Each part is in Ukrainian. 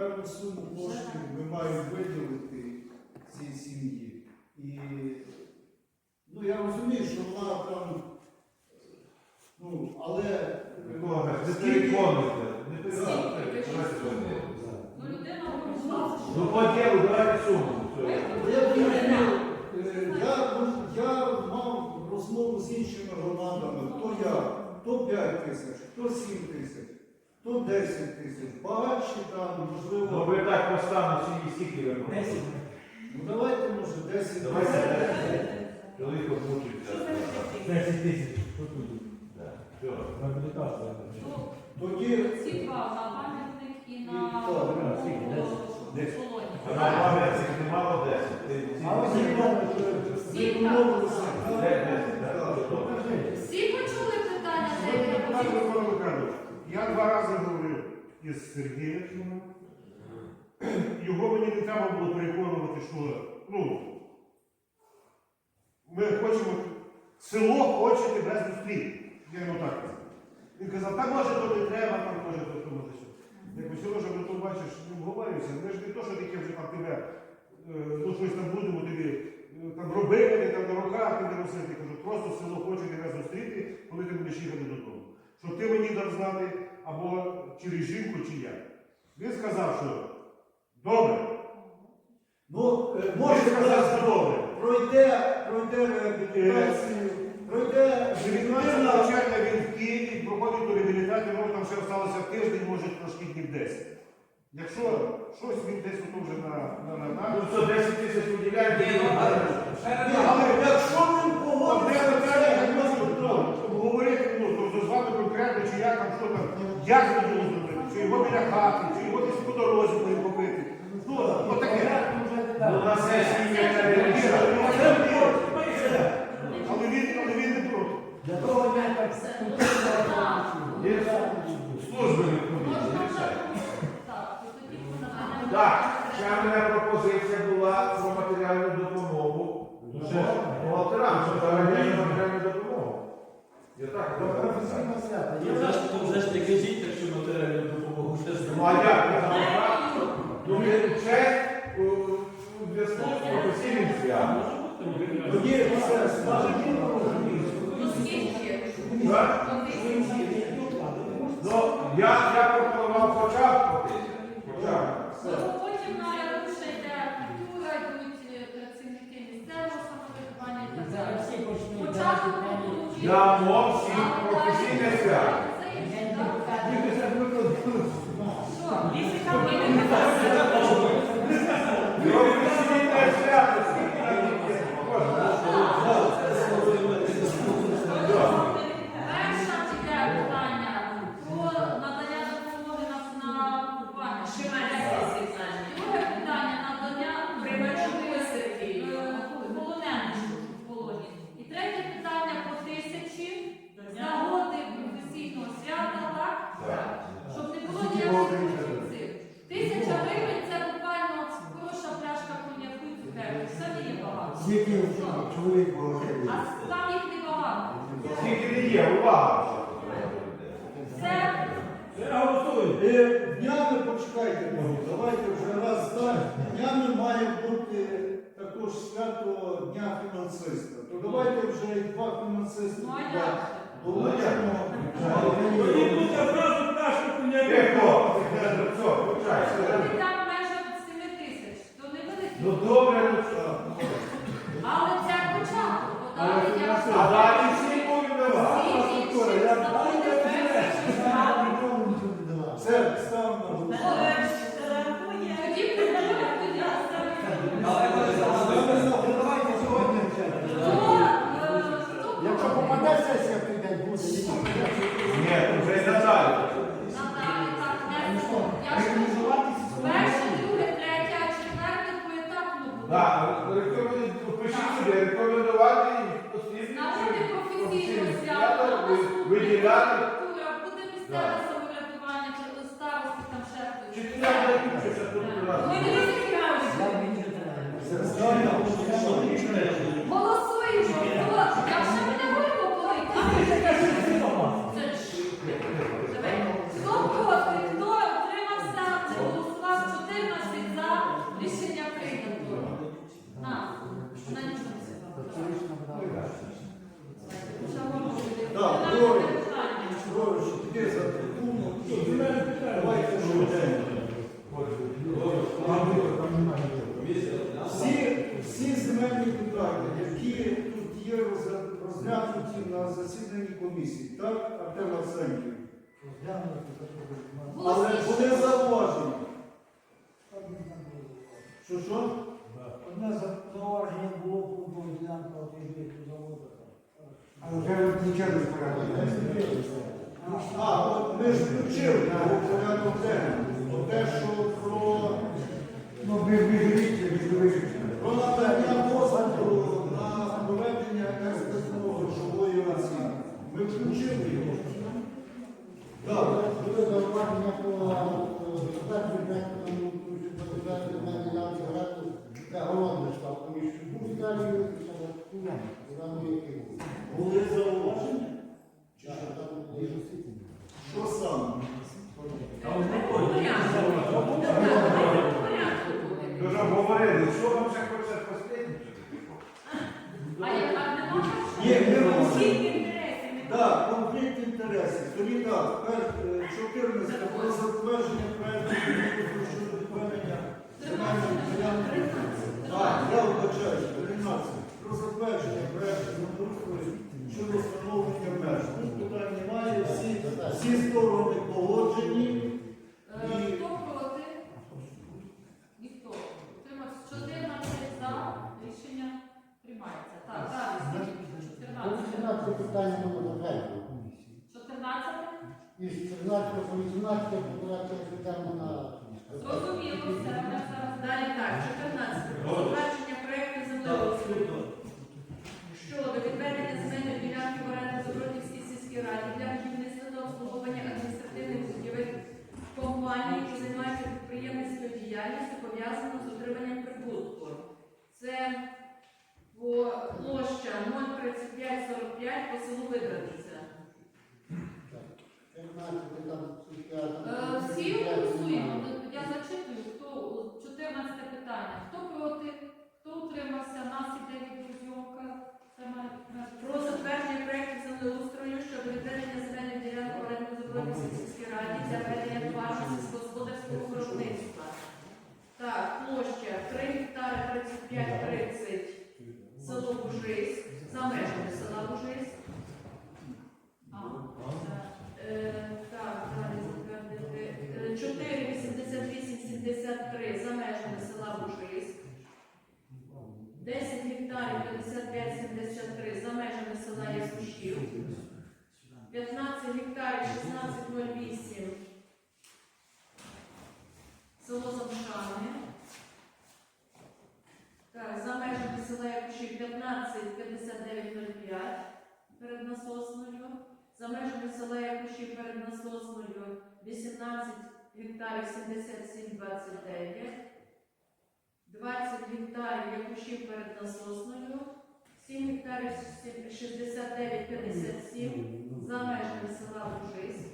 певну суму коштів ми маємо виділити цій сім'ї. І ну, я розумію, що вона там, ну, але Микола Михайлович, не сьогодні. Ну, людина голосувала, Ну, по ділу, давайте суму. Я е, я, я мав розмову з іншими громадами, то я, то 5 тисяч, то 7 тисяч, то 10 тисяч, багатші там, Ну, можливо. ви так поставили сім'ї, скільки ви можете? Ну давайте, може, 10 Давайте тисяч. десять. Чоловік обмучується. 10 тисяч. Що тут? Так, все. Реабілітація. Ну, Тоді ці два, на пам'ятник і на І то, скільки? Десять? полоні. А на пам'ятці немало 10. Ти- ці- А ось ці- є ви домовилися. Де 10, так? Що. Всі почули питання, де Михайлович, я два рази говорив із Сергієм. Його мені не треба було переконувати, що ну, ми хочемо, село хоче тебе зустріти. Я йому так казав. Він казав, та може то не треба, там може то, то може що. Я кажу, Сережа, ну то бачиш, не обговорюємося, ми ж не то, що таке вже там тебе, е, ну щось там будемо тобі е, там робити, там на руках тебе носити. Кажу, просто село хоче тебе зустріти, коли ти будеш їхати додому. Щоб ти мені дав знати або через жінку, чи я. Він сказав, що добре. Ну, е, Може сказав, сказати, що добре. пройде, пройде реабілітацію, пройде З 19 червня він в Києві проходить до реабілітації, може там ще залишилося тиждень, може трошки днів 10. Якщо щось він десь ото вже на, на, на, на. Ну, що 10 тисяч виділяєте? Ні, Але якщо він Одне погодиться, питання, це як може можна бути. щоб говорити, ну, тобто з вами конкретно, чи як там, що там, як це було зробити, чи його біля хати, чи його десь по дорозі купити. Ну, отаке. Ну, на сесії. Але він, але він не проти. Для того я так служби. Так, ще в мене пропозиція була про матеріальну допомогу. Бухгалтерам, що матеріальну допомогу. Я так вже ж- ну, вже кажіть, Ну, а як? Ну, він чек у зв'язку з професійним святом. Тоді все, скажемо. Ну. Ну, я, я пропонував хоча б по тисячі. Хоча б. Ну, потім на ще йде культура, йдуть е, працівники місцевого самоврядування. Всі дати получили. Я мов всім професійне свято. Це інше, так? Що? Професійне свято, скільки на дітей? Перше іде питання про надання допомоги на на купування. Друге питання надання полонених в полоні. І третє питання по тисячі з нагоди професійного свята, так? Так. Щоб не було ніяких цих. Тисяча гривень це буквально хороша пляшка коньяку і цукерок. Це не є багато. Скільки чоловік волонтерів? А там їх не багато. Скільки не є, увага! Це Я голосую. Е, Днями почекайте, ну, давайте вже раз так. Днями має бути також свято Дня фінансиста. То давайте вже і два фінансисти ну долучимо. Тихо! Все, включай. Вони там майже 7 тисяч, то не Ну великі. добре, ну? Але це початок. бо далі я А далі всі будуть давати. Всі інші знаходяться Все, ставимо на голосування. Тоді культура, тоді Давайте сьогодні Хто, е, хто Якщо проти? попаде сесія в той день, буде. Ні, вже й надалі. Надалі так, не було. Я ж кажу, перше, друге, третє, а четверте поетапно буде. Так, рекомендую, пишіть собі, рекомендувати освіту. Нагоди професійного свята, у нас тут виділяти. буде місцеве комісії. Так, Артем Арсеньків. Але буде зауваження. Що що? Одне зауваження було по ділянку відбитку заводу. А вже нічого не А, от ми ж включили порядку денному. Те, що про... Ну, ви вирішите, ви вирішите. Про Ви включили його? Так. Буде зауваження по затвердженню національного гранту для головного штабу між Бузькою і Саватку. Були Е, всі голосуємо. Ну, я зачитую, хто 14 питання. Хто проти, хто утримався, нас іде від відпрацьовка. Про затвердження проєкту землеустрою щодо відведення земельних ділянок оренду Заборонській сільській раді для ведення товарного сільськогосподарського виробництва. Так, площа 3 гектари 35-30 село Бужиськ, за межами села Бужиськ. А, 205905 перед насосною, за межами села Якуші перед насосною 18 гектарів 7729, 20 гектарів Якуші перед насосною, 7 гектарів 6957 за межами села Лужись,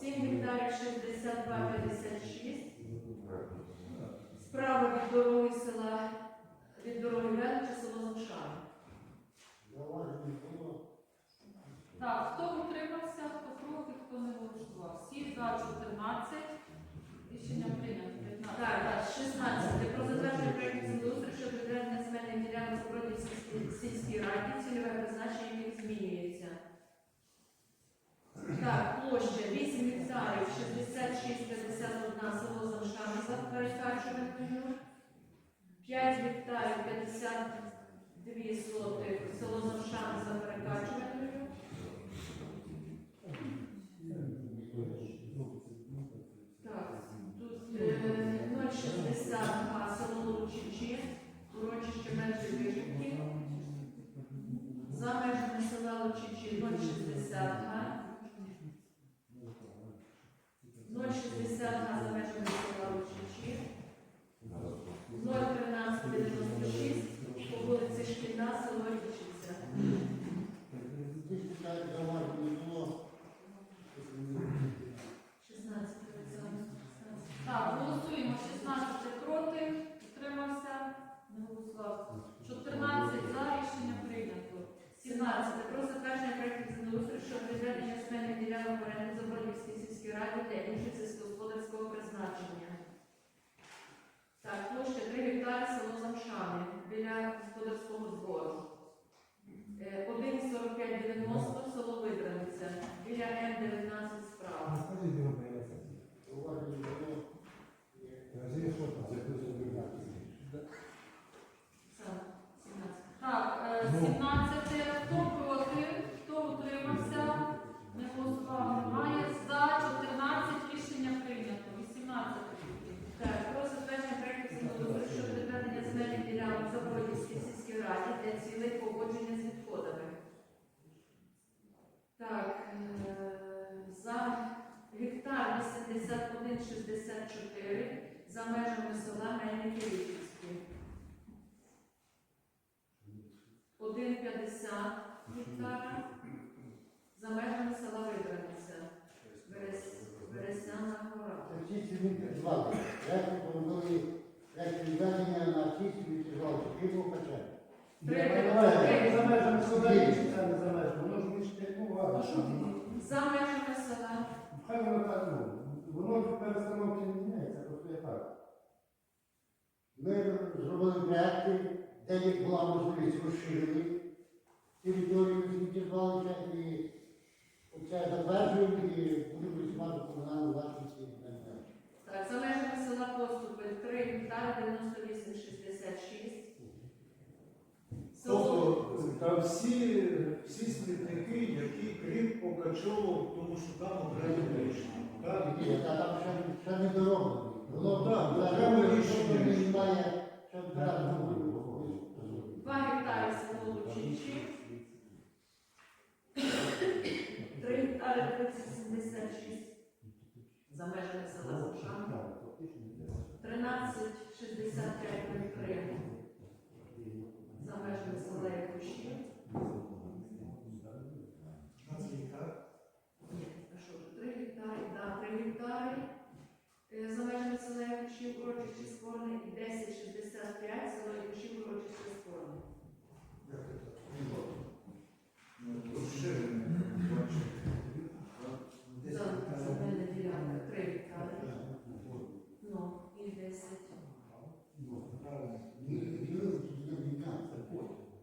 7 гектарів 6256. Справа від дороги села від дороги Ленча село Лучани. 72 сотих село Завшани за перекачування нас сьогодні звали. Решті відведення на всі ці звали. Пішло пече. За межами сюди, це не за межами. Воно ж між що За межами села. Хай воно так, ну, воно ж перестановки не міняється, просто є так. Ми зробили проекти, де як була можливість розширили територію сміттєзвалища і це затверджуємо і будемо працювати комунальну власності. Так, за межами села Поступи 3 гектари 98,66. Село Тобто там всі, всі смітники, які крім тому що там окремі рішення. Так? Ні, та там ще, ще не дороблено. Воно Так, за окреме рахунок рішення. того, що так 2 гектари село Лучичі. 3 гектари 376 за межами села Сушан. 13,65 метри за межами села Якушів. Ні, а що ж, 3 гектари, да, 3 гектари е, за межами села Якушів, урочисті спорне і 10,65 село Якушів, урочисті спорне. Ну, Розширене, бачите. За земельна ділянка 3 гектари. Ну, і 10.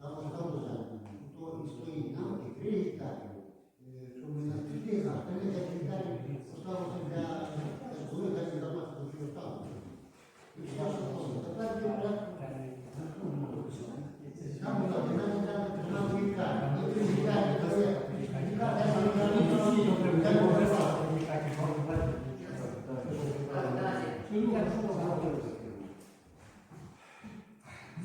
А поставили зараз, то і стоїть нам і три гектари, е, щоб ми на піти, а остальні 10 гектарів поставити для коли так і запас що стало. І що ж було? Тепер є вже там буде нам треба нам гектар, і три гектари, то є гектар, Так, далі.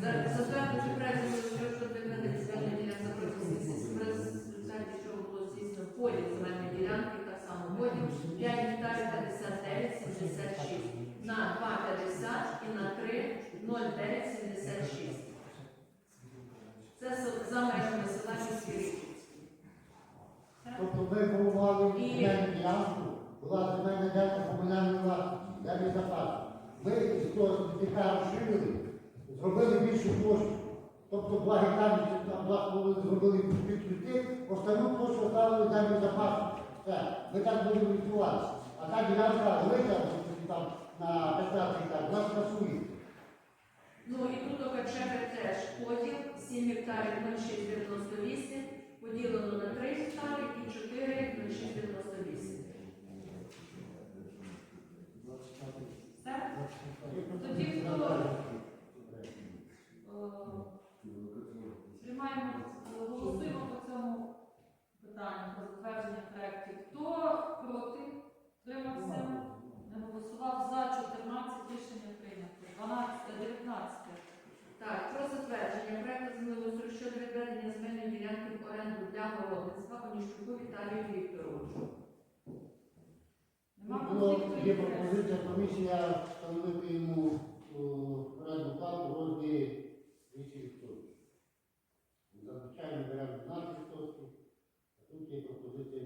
За- Затвердити проект землеустрою щодо відведення земельної ділянки за протязі в результаті чого було здійснено поділ земельної ділянки, так само поділ 5 гектарів 59, 76 на 2,50 і на 3, 0,9, 76. Це за межами села Міський Тобто ми формували земельну ділянку, була земельна ділянка комунальної власності, землі запасу. Ми з того гектара розширили, зробили більшу площу. Тобто два гектари там два з зробили під квіти, останню площу оставили землі запасу. Все, ми так будемо відбуватися. А та ділянка велика, там на 15 гектарів, вона скасує. Ну і тут Окачеве теж поділ 7 гектарів 0698 поділено на 3 гектари і 4 0698. Так? Тоді хто е, приймаємо, голосуємо по цьому питанню про затвердження проєктів. Хто проти? Тримався? Володинства, Коніщуку Віталію Вікторовичу. Нема ну, Було, є пропозиція комісія встановити йому порядну плату в розмірі 200%. Зазвичай ми беремо 12%, а тут є пропозиція